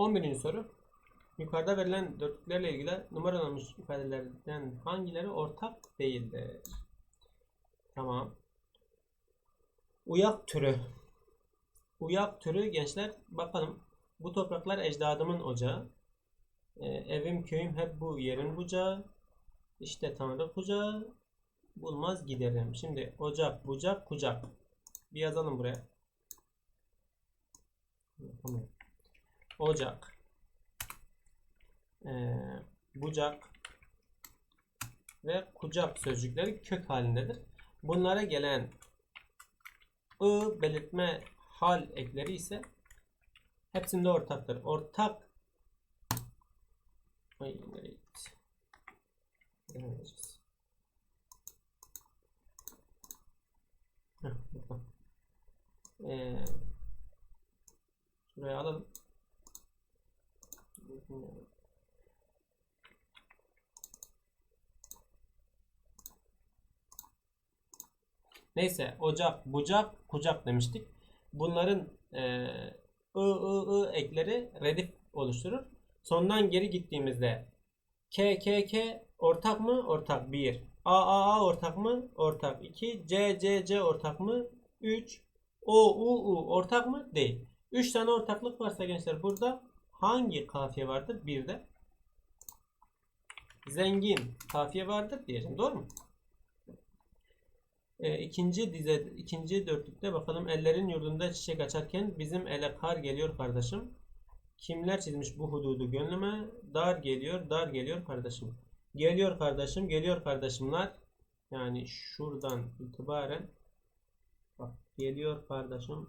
11. soru. Yukarıda verilen dörtlüklerle ilgili numaralanmış ifadelerden hangileri ortak değildir? Tamam. Uyak türü. Uyak türü gençler bakalım. Bu topraklar ecdadımın ocağı. Ee, evim köyüm hep bu yerin bucağı. İşte Tanrı kucağı. Bulmaz giderim. Şimdi ocak, bucak, kucak. Bir yazalım buraya. Yapamıyorum. Ocak. Ee, bucak ve kucak sözcükleri kök halindedir. Bunlara gelen ı belirtme hal ekleri ise hepsinde ortaktır. Ortak. Ee, şuraya alalım. Neyse ocak, bucak, kucak demiştik. Bunların e, ı, ı, ı ekleri redif oluşturur. Sondan geri gittiğimizde K, K, K ortak mı? Ortak 1. A, A, A ortak mı? Ortak 2. C, C, C ortak mı? 3. O, U, U ortak mı? Değil. 3 tane ortaklık varsa gençler burada hangi kafiye vardır? Bir de zengin kafiye vardır diyeceğim. Doğru mu? E, ikinci dize, ikinci dörtlükte bakalım ellerin yurdunda çiçek açarken bizim ele kar geliyor kardeşim. Kimler çizmiş bu hududu gönlüme? Dar geliyor, dar geliyor kardeşim. Geliyor kardeşim, geliyor kardeşimler. Yani şuradan itibaren bak geliyor kardeşim.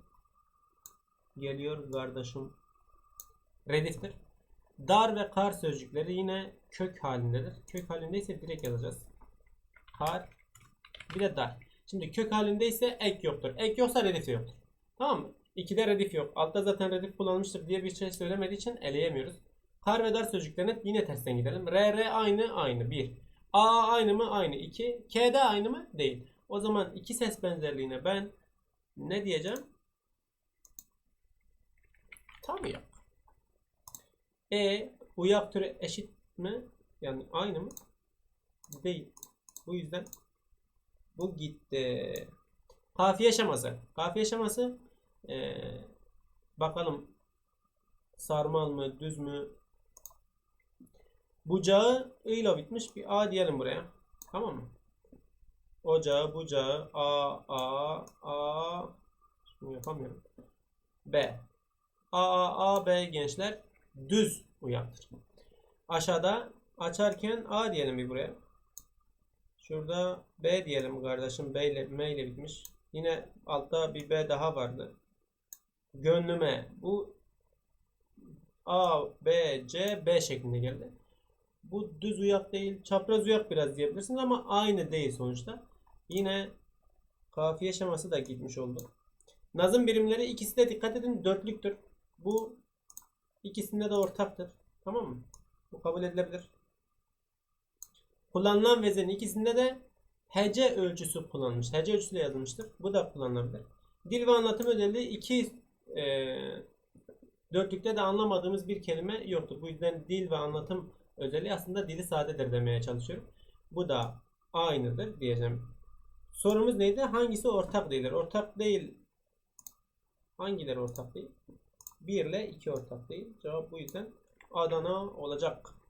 Geliyor kardeşim. Rediftir. Dar ve kar sözcükleri yine kök halindedir. Kök halindeyse direkt yazacağız. Kar bir de dar. Şimdi kök halindeyse ek yoktur. Ek yoksa redif de yoktur. Tamam mı? 2'de redif yok. Altta zaten redif kullanılmıştır diye bir şey söylemediği için eleyemiyoruz. Kar ve dar sözcüklerine yine tersten gidelim. R, R aynı, aynı. 1. A aynı mı? Aynı. 2. K'de aynı mı? Değil. O zaman iki ses benzerliğine ben ne diyeceğim? Tam yok. E uyak türü eşit mi? Yani aynı mı? Değil. Bu yüzden bu gitti. Kafiye şeması. Kafiye şeması ee, bakalım sarmal mı düz mü? Bucağı i ile bitmiş. Bir a diyelim buraya. Tamam mı? Ocağı, bucağı, a, a, a. Şunu yapamıyorum. B. A, A, A, B gençler düz uyaktır. Aşağıda açarken A diyelim bir buraya. Şurada B diyelim kardeşim. B ile M ile bitmiş. Yine altta bir B daha vardı. Gönlüme. Bu A, B, C, B şeklinde geldi. Bu düz uyak değil. Çapraz uyak biraz diyebilirsiniz ama aynı değil sonuçta. Yine kafiye şeması da gitmiş oldu. Nazım birimleri ikisi de dikkat edin dörtlüktür. Bu ikisinde de ortaktır. Tamam mı? Bu kabul edilebilir. Kullanılan vezenin ikisinde de hece ölçüsü kullanılmış. Hece ölçüsü de yazılmıştır. Bu da kullanılabilir. Dil ve anlatım özelliği iki e, dörtlükte de anlamadığımız bir kelime yoktur. Bu yüzden dil ve anlatım özelliği aslında dili sadedir demeye çalışıyorum. Bu da aynıdır diyeceğim. Sorumuz neydi? Hangisi ortak değildir? Ortak değil. Hangileri ortak değil? 1 ile 2 ortak değil. Cevap bu yüzden Adana olacak.